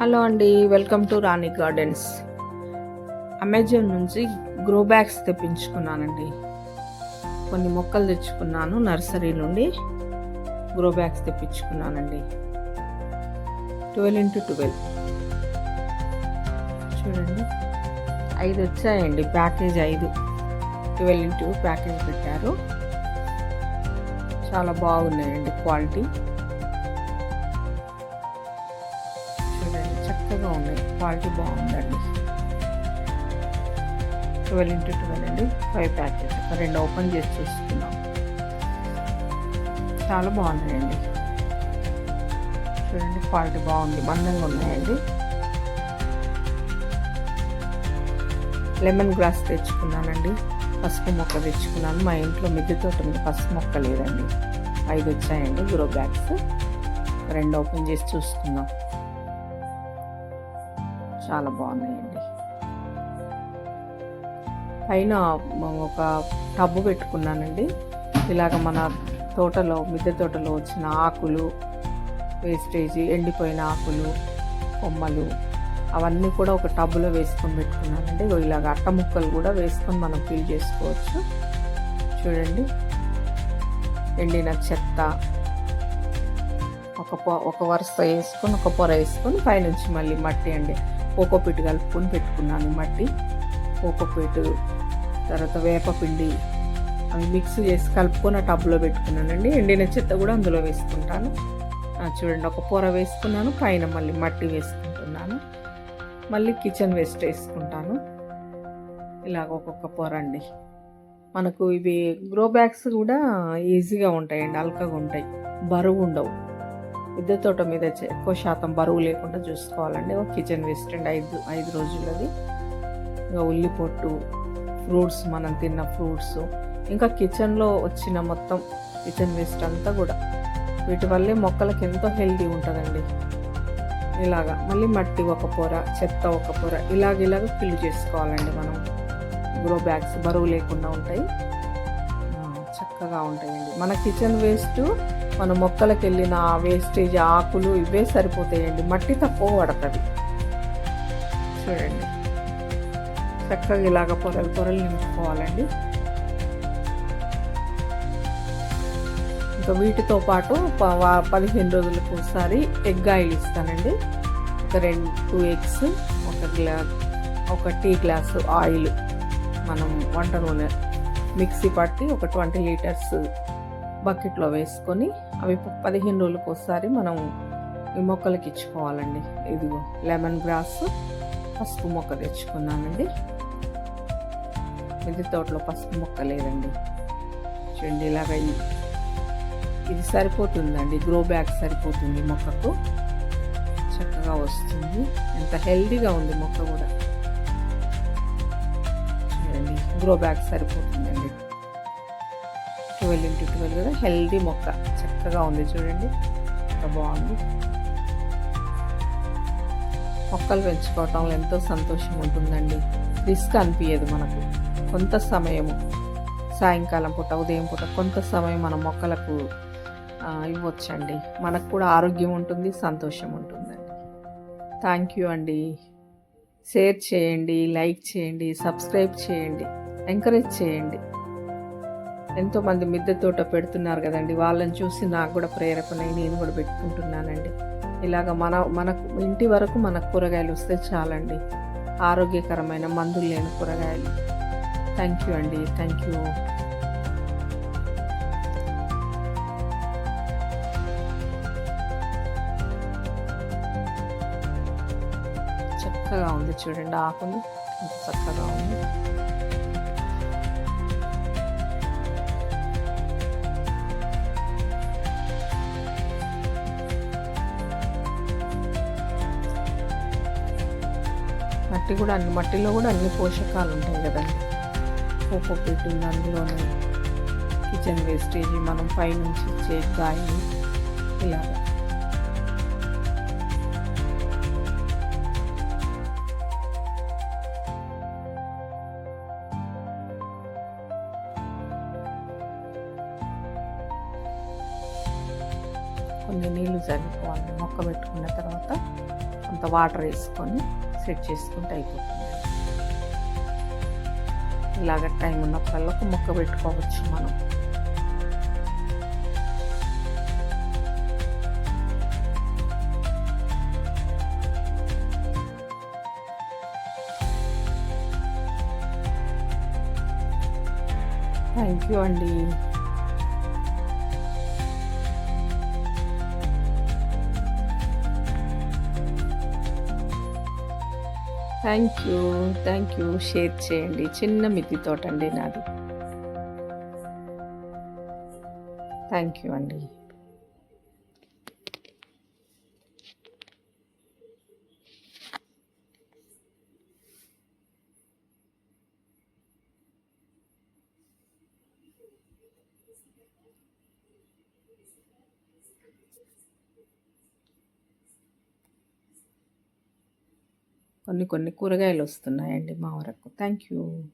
Hello అండి welcome to Rani gardens. Amazon నుంచి grow bags తెప్పించుకున్నానండి. కొన్ని మొక్కలు తెచ్చుకున్నాను నర్సరీ నుండి grow bags తెప్పించుకున్నానండి. Twelve into twelve. చూడండి. ఐదు వచ్చాయండి ప్యాకేజ్ ఐదు. ట్వెల్వ్ ఇంటూ ప్యాకేజ్ పెట్టారు. చాలా బాగున్నాయండి క్వాలిటీ. చక్కగా ఉన్నాయి క్వాలిటీ బాగుందండి. ట్వెల్వ్ ఇంటూ ట్వెల్వ్ అండి. ఫైవ్ ప్యాకెట్ రెండు ఓపెన్ చేసి చూసుకున్నాం చాలా బాగున్నాయండి. చూడండి క్వాలిటీ బాగుంది. మందంగా ఉన్నాయండి. లెమన్ గ్రాస్ తెచ్చుకున్నానండి. పసుపు మొక్క తెచ్చుకున్నాను. మా ఇంట్లో మిద్దె తోట మీద పసుపు మొక్క లేదండి. ఐదు వచ్చాయండి. Grow bags. రెండు ఓపెన్ చేసి చూసుకుందాం. చాలా బాగున్నాయండి. పైన ఒక టబ్బు పెట్టుకున్నానండి. ఇలాగ మన తోటలో మిద్దె తోటలో వచ్చిన ఆకులు వేస్టేజ్ ఎండిపోయిన ఆకులు కొమ్మలు అవన్నీ కూడా ఒక టబ్బులో వేసుకొని పెట్టుకున్నానండి. ఇలాగ అట్ట ముక్కలు కూడా వేసుకొని మనం ఫీల్ చేసుకోవచ్చు. చూడండి. ఎండిన చెత్త ఒక పొ ఒక వరుస వేసుకొని ఒక పొర వేసుకొని పైనుంచి మళ్ళీ మట్టి అండి. కోకోపీట్ కలుపుకొని పెట్టుకున్నాను మట్టి. కోకోపీట్ తర్వాత వేపపిండి అవి మిక్స్ చేసి కలుపుకొని ఆ టబ్లో పెట్టుకున్నానండి. ఎండిన చెత్త కూడా అందులో వేసుకుంటాను. చూడండి ఒక పొర వేసుకున్నాను పైన మళ్ళీ మట్టి వేసుకుంటున్నాను. మళ్ళీ కిచెన్ వేస్ట్ వేసుకుంటాను. ఇలాగ ఒక్కొక్క పొర అండి. మనకు ఇవి గ్రో బ్యాగ్స్ కూడా ఈజీగా ఉంటాయండి అల్కగా ఉంటాయి. బరువు ఉండవు. మిద్దె తోట మీద ఎక్కువ శాతం బరువు లేకుండా చూసుకోవాలండి. ఒక కిచెన్ వేస్ట్ అండి. ఐదు ఐదు రోజులది. ఇంకా ఉల్లి పొట్టు ఫ్రూట్స్ మనం తిన్న ఫ్రూట్స్ ఇంకా కిచెన్లో వచ్చిన మొత్తం కిచెన్ వేస్ట్ అంతా కూడా. వీటి వల్లే మొక్కలకి ఎంతో హెల్తీ ఉంటుందండి. ఇలాగా మళ్ళీ మట్టి ఒక పొర చెత్త ఒక పొర ఇలాగ ఇలాగ ఫిల్ చేసుకోవాలండి మనం. గ్రో బ్యాగ్స్ బరువు లేకుండా ఉంటాయి. చక్కగా ఉంటాయండి. మన కిచెన్ వేస్ట్ మన మొక్కలకు వెళ్ళిన వేస్టేజ్ ఆకులు ఇవే సరిపోతాయండి. మట్టి తక్కువ పడుతుంది. చూడండి. చక్కగా ఇలాగ పొరలు పొరలు నింపుకోవాలండి. ఇంకా వీటితో పాటు ప- పదిహేను రోజులకు ఒకసారి ఎగ్ ఆయిల్ ఇస్తానండి. ఒక రెండు టూ ఎగ్స్ ఒక గ్లా ఒక టీ గ్లాసు ఆయిల్ మనం వంట నూనె మిక్సీ పట్టి ఒక ట్వంటీ లీటర్స్ బకెట్లో వేసుకొని అవి పదిహేను రోజులకు ఒకసారి మనం ఈ మొక్కలకి ఇచ్చుకోవాలండి. ఇదిగో లెమన్ గ్రాస్ పసుపు మొక్క తెచ్చుకున్నానండి. మిద్దె తోటలో పసుపు మొక్క లేదండి. చూడండి ఇలాగ ఇది సరిపోతుందండి. గ్రో బ్యాగ్ సరిపోతుంది మొక్కకు. చక్కగా వస్తుంది. ఎంత హెల్దీగా ఉంది మొక్క కూడా. చూడండి గ్రో బ్యాగ్ సరిపోతుందండి. ట్వెల్వ్ ఇంటూ ట్వెల్వ్ కదా? హెల్దీ మొక్క. చక్కగా ఉంది చూడండి. ఎంత బాగుంది. మొక్కలు పెంచుకోవటంలో ఎంతో సంతోషం ఉంటుందండి. రిస్క్ అనిపించదు మనకు. కొంత సమయము సాయంకాలం పూట ఉదయం పూట కొంత సమయం మన మొక్కలకు ఇవ్వచ్చండి. మనకు కూడా ఆరోగ్యం ఉంటుంది సంతోషం ఉంటుందండి. థ్యాంక్ యూ అండి. షేర్ చేయండి లైక్ చేయండి సబ్స్క్రైబ్ చేయండి ఎంకరేజ్ చేయండి. ఎంతోమంది మిద్దె తోట పెడుతున్నారు కదండి. వాళ్ళని చూసి నాకు కూడా ప్రేరేపణ నేను కూడా పెట్టుకుంటున్నానండి. ఇలాగ మన మనకు ఇంటి వరకు మనకు కూరగాయలు వస్తే చాలండి. ఆరోగ్యకరమైన మందులు లేని కూరగాయలు. థ్యాంక్ యూ అండి. థ్యాంక్ యూ చక్కగా ఉంది చూడండి. ఆకులు చక్కగా ఉంది. మట్టి కూడా అన్ని మట్టిలో కూడా అన్ని పోషకాలు ఉంటాయి కదండి. కోకోపీట్ ఉంది అందులోనే కిచెన్ వేస్టేజ్ మనం పైనుంచి ఇచ్చే గాయలు ఇలాగా. కొన్ని నీళ్ళు చల్లుకోవాలి మొక్క పెట్టుకున్న తర్వాత అంత వాటర్ వేసుకొని సెట్ చేసుకుంటే అయిపోతుంది. ఇలాగ టైం ఉన్నప్పుడల్లా మొక్క పెట్టుకోవచ్చు మనం. థ్యాంక్ యూ అండి. Thank you thank you. Share చేయండి. చిన్న మిద్ది తోట అండి నాది. థ్యాంక్ యూ అండి. కొన్ని కొన్ని కూరగాయలు వస్తున్నాయండి మా వరకు. Thank you